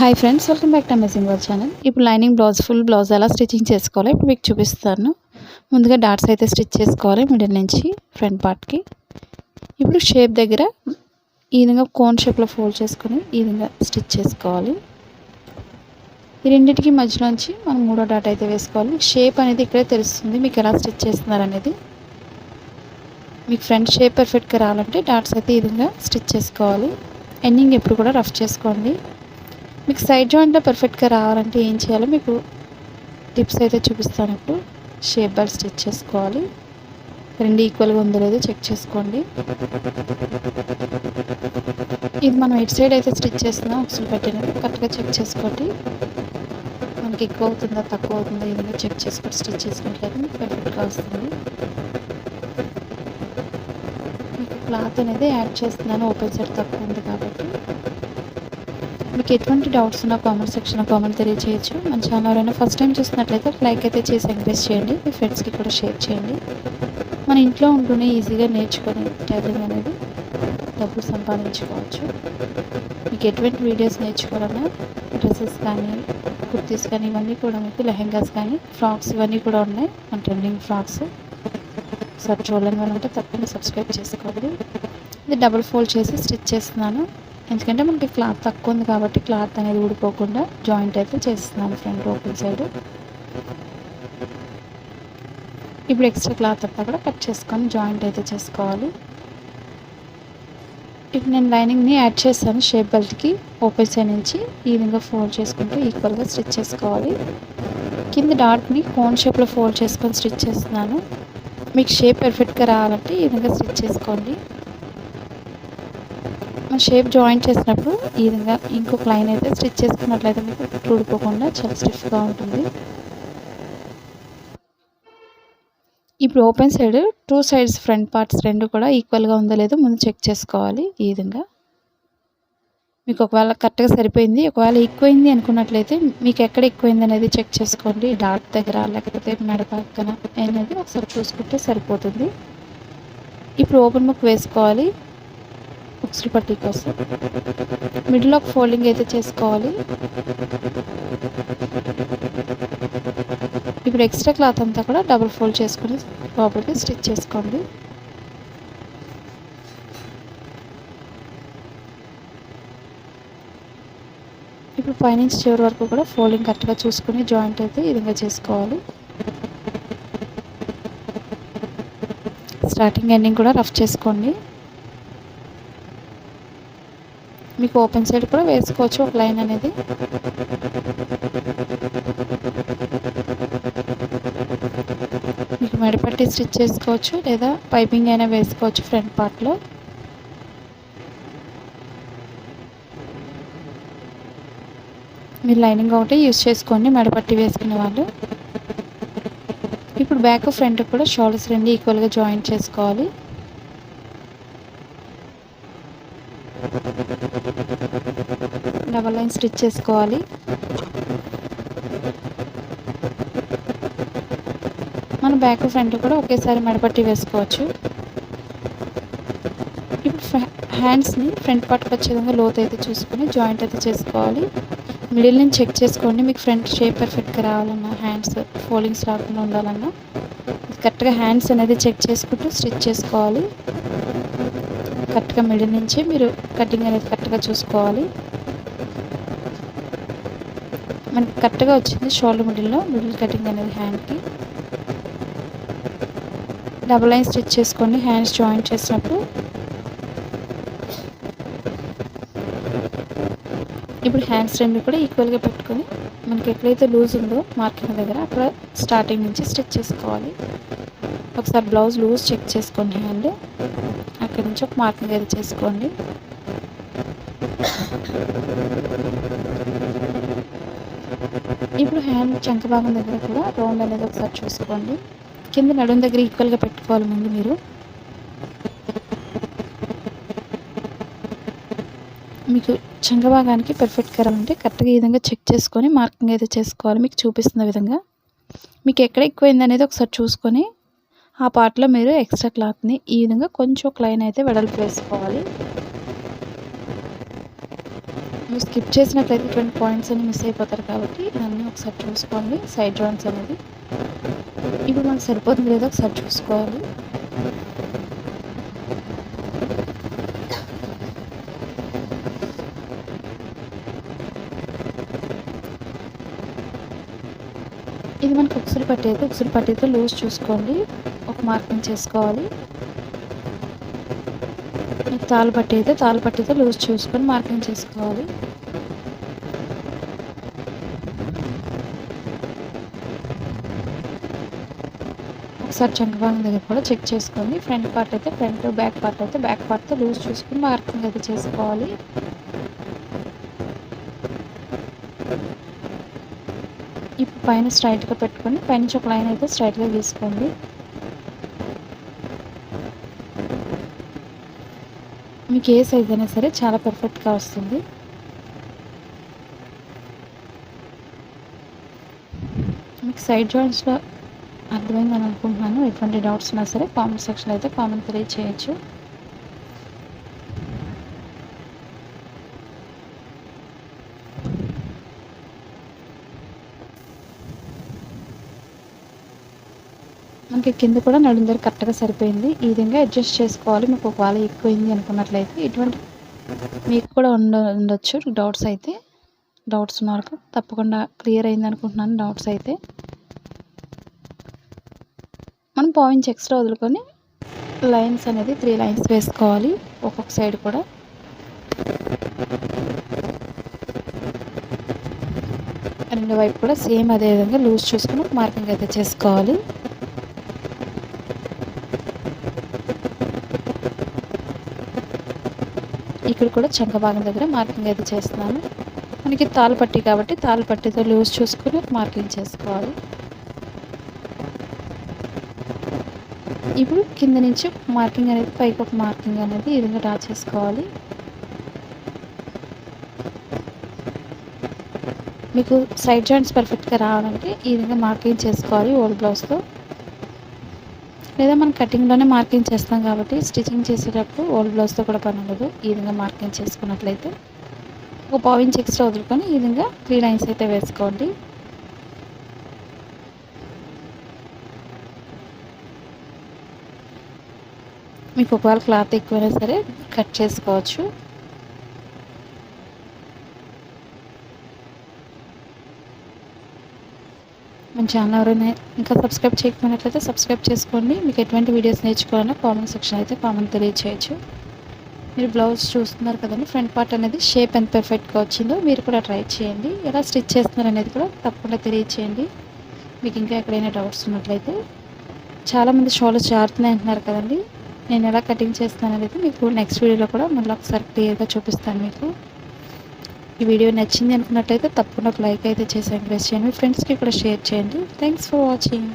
Hi friends welcome back to amazing word channel ఇప్పుడు lining blouse full blouse ఎలా stitching చేసుకోవాలో ఇప్పుడు మీకు చూపిస్తాను. ముందుగా డాట్స్ అయితే స్టిచ్ చేసుకోవాలి మిడిల్ నుంచి ఫ్రంట్ పార్ట్కి ఇప్పుడు షేప్ దగ్గర ఈ విధంగా కోన్ షేప్లో ఫోల్డ్ చేసుకొని ఈ విధంగా స్టిచ్ చేసుకోవాలి. ఈ రెండింటికి మధ్యలోంచి మనం మూడో డాట్ అయితే వేసుకోవాలి. షేప్ అనేది ఇక్కడే తెలుస్తుంది మీకు ఎలా స్టిచ్ చేస్తున్నారు అనేది. మీకు ఫ్రంట్ షేప్ పర్ఫెక్ట్గా రావాలంటే డాట్స్ అయితే ఈ విధంగా స్టిచ్ చేసుకోవాలి. ఎండింగ్ ఎప్పుడు కూడా రఫ్ చేసుకోండి. మీకు సైడ్ జాయింట్లో పర్ఫెక్ట్గా రావాలంటే ఏం చేయాలో? మీకు టిప్స్ అయితే చూపిస్తాను ఇప్పుడు. షేప్ బెల్ట్ స్టిచ్ చేసుకోవాలి. రెండు ఈక్వల్గా ఉందో లేదో చెక్ చేసుకోండి. ఇది మనం ఇటు సైడ్ అయితే స్టిచ్ చేస్తున్నాం. ఒకసారి పెట్టినప్పుడు కరెక్ట్గా చెక్ చేసుకోండి. మనకి ఎక్కువ అవుతుందా తక్కువ అవుతుందా ఏదైనా చెక్ చేసుకొని స్టిచ్ చేసుకుంటే మీకు పర్ఫెక్ట్గా వస్తుంది. మీకు క్లాత్ అనేది యాడ్ చేస్తున్నాను. ఓపెన్ సైడ్ తక్కువ ఉంది కాబట్టి. మీకు ఎటువంటి డౌట్స్ ఉన్నా కామెంట్ సెక్షన్లో కామెంట్ తెలియజేయచ్చు మన ఛానల్ ఎవరైనా ఫస్ట్ టైం చూసినట్లయితే లైక్ అయితే చేసి ఎంకరేజ్ చేయండి. మీ ఫ్రెండ్స్కి కూడా షేర్ చేయండి. మన ఇంట్లో ఉంటూనే ఈజీగా నేర్చుకొని టైలింగ్ అనేది డబ్బులు సంపాదించుకోవచ్చు. మీకు ఎటువంటి వీడియోస్ నేర్చుకోవాలన్నా డ్రెస్సెస్ కానీ కుర్తీస్ కానీ ఇవన్నీ కూడా మీకు లెహెంగాస్ కానీ ఫ్రాక్స్ ఇవన్నీ కూడా ఉన్నాయి. మన ట్రెండింగ్ ఫ్రాక్స్. ఒకసారి చూడలేని వాళ్ళంటే తప్పకుండా సబ్స్క్రైబ్ చేసుకోండి. ఇది డబుల్ ఫోల్డ్ చేసి స్టిచ్ చేస్తున్నాను. ఎందుకంటే మనకి క్లాత్ తక్కువ ఉంది కాబట్టి క్లాత్ అనేది ఊడిపోకుండా జాయింట్ అయితే చేస్తున్నాను ఫ్రంట్ ఓపెన్ సైడ్. ఇప్పుడు ఎక్స్ట్రా క్లాత్ అంతా కూడా కట్ చేసుకొని జాయింట్ అయితే చేసుకోవాలి. ఇప్పుడు నేను లైనింగ్ని యాడ్ చేస్తాను షేప్ బెల్ట్కి ఓపెన్ సైడ్ నుంచి ఈ విధంగా ఫోల్డ్ చేసుకుంటూ ఈక్వల్గా స్టిచ్ చేసుకోవాలి. కింద డాట్ని కోన్ షేప్లో ఫోల్డ్ చేసుకొని స్టిచ్ చేస్తున్నాను. మీకు షేప్ పర్ఫెక్ట్గా రావాలంటే ఈ విధంగా స్టిచ్ చేసుకోండి. షేప్ జాయింట్ చేసినప్పుడు ఈ విధంగా ఇంకొక లైన్ అయితే స్టిచ్ చేసుకున్నట్లయితే మీకు ఊడిపోకుండా చాలా స్టిఫ్గా ఉంటుంది. ఇప్పుడు open side two sides front parts రెండు కూడా ఈక్వల్గా ఉందో లేదో ముందు చెక్ చేసుకోవాలి ఈ విధంగా. మీకు ఒకవేళ కరెక్ట్గా సరిపోయింది ఒకవేళ ఎక్కువైంది అనుకున్నట్లయితే మీకు ఎక్కడ ఎక్కువైంది అనేది చెక్ చేసుకోండి. డాట్ దగ్గర లేకపోతే మెడ పక్కన అనేది ఒకసారి చూసుకుంటే సరిపోతుంది. ఇప్పుడు ఓపెన్ బుక్ వేసుకోవాలి. ఉక్సులు పట్టీ కోసం మిడిల్ ఆఫ్ ఫోల్డింగ్ అయితే చేసుకోవాలి. ఇప్పుడు ఎక్స్ట్రా క్లాత్ అంతా కూడా డబుల్ ఫోల్డ్ చేసుకొని లోపలికి స్టిచ్ చేసుకోండి. ఇప్పుడు పైనుంచి చివరి వరకు కూడా ఫోల్డింగ్ కరెక్ట్గా చూసుకుని జాయింట్ అయితే ఈ విధంగా చేసుకోవాలి. స్టార్టింగ్ ఎండింగ్ కూడా రఫ్ చేసుకోండి. మీకు ఓపెన్ సైడ్ కూడా వేసుకోవచ్చు ఒక లైన్ అనేది. మీకు మెడపట్టి స్టిచ్ చేసుకోవచ్చు లేదా పైపింగ్ అయినా వేసుకోవచ్చు ఫ్రంట్ పార్ట్లో మీరు లైనింగ్ ఒకటి యూజ్ చేసుకోండి మెడపట్టి వేసుకునే వాళ్ళు. ఇప్పుడు బ్యాక్ ఫ్రంట్ కూడా షోల్డర్స్ రెండు ఈక్వల్గా జాయింట్ చేసుకోవాలి డబల్ లైన్ స్టిచ్ చేసుకోవాలి. మన బ్యాక్ ఫ్రంట్ కూడా ఒకేసారి మడపట్టి వేసుకోవచ్చు. ఇప్పుడు హ్యాండ్స్ని ఫ్రంట్ పార్ట్కి వచ్చే విధంగా లోతు అయితే చూసుకొని జాయింట్ అయితే చేసుకోవాలి. మిడిల్ నుంచి చెక్ చేసుకోండి మీకు ఫ్రంట్ షేప్ పర్ఫెక్ట్గా రావాలన్నా హ్యాండ్స్ ఫోల్డింగ్స్ రాకుండా ఉండాలన్నా. కరెక్ట్గా హ్యాండ్స్ అనేది చెక్ చేసుకుంటూ స్టిచ్ చేసుకోవాలి. కరెక్ట్గా మిడిల్ నుంచి మీరు కటింగ్ అనేది కరెక్ట్గా చూసుకోవాలి. మనకి కరెక్ట్గా వచ్చింది. షోల్డర్ మిడిల్లో మిడిల్ కటింగ్ అనేది హ్యాండ్కి. డబుల్ లైన్ స్టిచ్ చేసుకోండి. హ్యాండ్స్ జాయింట్ చేసినప్పుడు. ఇప్పుడు హ్యాండ్స్ రెండు కూడా ఈక్వల్గా పెట్టుకొని మనకి ఎక్కడైతే లూజ్ ఉందో మార్కింగ్ దగ్గర అక్కడ స్టార్టింగ్ నుంచి స్టిచ్ చేసుకోవాలి. ఒకసారి బ్లౌజ్ లూజ్ చెక్ చేసుకోండి హ్యాండ్. అక్కడి నుంచి ఒక మార్కింగ్ అయితే చేసుకోండి. ఇప్పుడు హ్యాండ్ చంక భాగం దగ్గర కూడా రౌండ్ అనేది ఒకసారి చూసుకోండి. కింద నడుం దగ్గర ఈక్వల్గా పెట్టుకోవాలి ముందు మీరు. మీకు చంక భాగానికి పర్ఫెక్ట్గా రావాలంటే కరెక్ట్గా ఈ విధంగా చెక్ చేసుకొని మార్కింగ్ అయితే చేసుకోవాలి. మీకు చూపిస్తున్న విధంగా. మీకు ఎక్కడ ఎక్కువైంది అనేది ఒకసారి చూసుకొని ఆ పార్ట్లో మీరు ఎక్స్ట్రా క్లాత్ని ఈ విధంగా కొంచెం ఒక లైన్ అయితే వెడల్పు వేసుకోవాలి. మీరు స్కిప్ చేసినట్లయితే ఇటువంటి పాయింట్స్ అన్ని మిస్ అయిపోతారు కాబట్టి అన్నీ ఒకసారి చూసుకోండి. సైడ్ జాయింట్స్ అనేది. ఇప్పుడు మనకు సరిపోతుంది లేదా ఒకసారి చూసుకోవాలి. ఇది మనకు ఉక్సులు పట్టేది ఉక్సులు పట్టేది లూజ్ చూసుకోండి. ఒక మార్కింగ్ చేసుకోవాలి. తాలు అయితే తాలు పట్టేది లూజ్ చూసుకొని మార్కింగ్ చేసుకోవాలి. ఒకసారి చంకభాగం దగ్గర కూడా చెక్ చేసుకోండి ఫ్రంట్ పార్ట్ అయితే ఫ్రంట్ బ్యాక్ పార్ట్ అయితే బ్యాక్ పార్ట్తో లూజ్ చూసుకొని మార్కింగ్ అయితే చేసుకోవాలి. ఇప్పుడు పైన స్ట్రైట్గా పెట్టుకొని పైన ఒక లైన్ అయితే స్ట్రైట్గా తీసుకోండి మీకు ఏ సైజ్ అయినా సరే చాలా పర్ఫెక్ట్గా వస్తుంది. మీకు సైడ్ జాయింట్స్లో అర్థమైందని అనుకుంటున్నాను. ఎటువంటి డౌట్స్ ఉన్నా సరే కామెంట్ సెక్షన్ అయితే కామెంట్ తెలియచేయచ్చు. మనకి కింద కూడా నడుం దగ్గర కరెక్ట్గా సరిపోయింది. ఈ విధంగా అడ్జస్ట్ చేసుకోవాలి. మీకు ఒకవేళ ఎక్కువైంది అనుకున్నట్లయితే ఇటువంటి మీకు కూడా ఉండ ఉండొచ్చు. డౌట్స్ అయితే డౌట్స్ ఉన్న వరకు తప్పకుండా క్లియర్ అయింది అనుకుంటున్నాను. డౌట్స్ అయితే మనం పాయింట్స్ ఎక్స్ట్రా వదులుకొని లైన్స్ అనేది త్రీ లైన్స్ వేసుకోవాలి. ఒక్కొక్క సైడ్ కూడా. రెండు వైపు కూడా సేమ్ అదే విధంగా లూజ్ చూసుకుని మార్కింగ్ అయితే చేసుకోవాలి. ఇక్కడ కూడా చంక భాగం దగ్గర మార్కింగ్ అయితే చేస్తున్నాను. మనకి తాలు కాబట్టి తాళపట్టితో లూజ్ చూసుకుని మార్కింగ్ చేసుకోవాలి. ఇప్పుడు కింద నుంచి మార్కింగ్ అనేది పైకి ఒక మార్కింగ్ అనేది ఈ విధంగా డ్రా చేసుకోవాలి. మీకు సైడ్ జాయింట్స్ పర్ఫెక్ట్గా రావాలంటే ఈ విధంగా మార్కింగ్ చేసుకోవాలి ఓల్డ్ బ్లౌజ్తో. లేదా మనం కటింగ్లోనే మార్కింగ్ చేస్తాం కాబట్టి స్టిచ్చింగ్ చేసేటప్పుడు ఓల్డ్ బ్లౌజ్తో కూడా పని ఉండదు. ఈ విధంగా మార్కింగ్ చేసుకున్నట్లయితే ఒక పావు ఇంచ్ ఎక్స్ట్రా వదులుకొని ఈ విధంగా త్రీ లైన్స్ అయితే వేసుకోండి. మీకు ఒకవేళ క్లాత్ ఎక్కువైనా సరే కట్ చేసుకోవచ్చు. మన ఛానల్ ఎవరైనా ఇంకా సబ్స్క్రైబ్ చేయకపోయినట్లయితే సబ్స్క్రైబ్ చేసుకోండి. మీకు ఎటువంటి వీడియోస్ నేర్చుకోవాలన్నా కామెంట్ సెక్షన్ అయితే కామెంట్ తెలియచేయచ్చు. మీరు బ్లౌజ్ చూస్తున్నారు కదండి ఫ్రంట్ పార్ట్ అనేది షేప్ ఎంత పర్ఫెక్ట్గా వచ్చిందో మీరు కూడా ట్రై చేయండి. ఎలా స్టిచ్ చేస్తున్నారు అనేది కూడా తప్పకుండా తెలియచేయండి. మీకు ఇంకా ఎక్కడైనా డౌట్స్ ఉన్నట్లయితే చాలామంది షోలు జారుతున్నాయి అంటున్నారు కదండి. నేను ఎలా కటింగ్ చేస్తున్నాను అనేది మీకు నెక్స్ట్ వీడియోలో కూడా మళ్ళీ ఒకసారి క్లియర్గా చూపిస్తాను మీకు. ఈ వీడియో నచ్చింది అనుకున్నట్టయితే తప్పకుండా ఒక లైక్ అయితే చేసి ఎంకరేజ్ చేయండి. మీ ఫ్రెండ్స్కి కూడా షేర్ చేయండి. Thanks for watching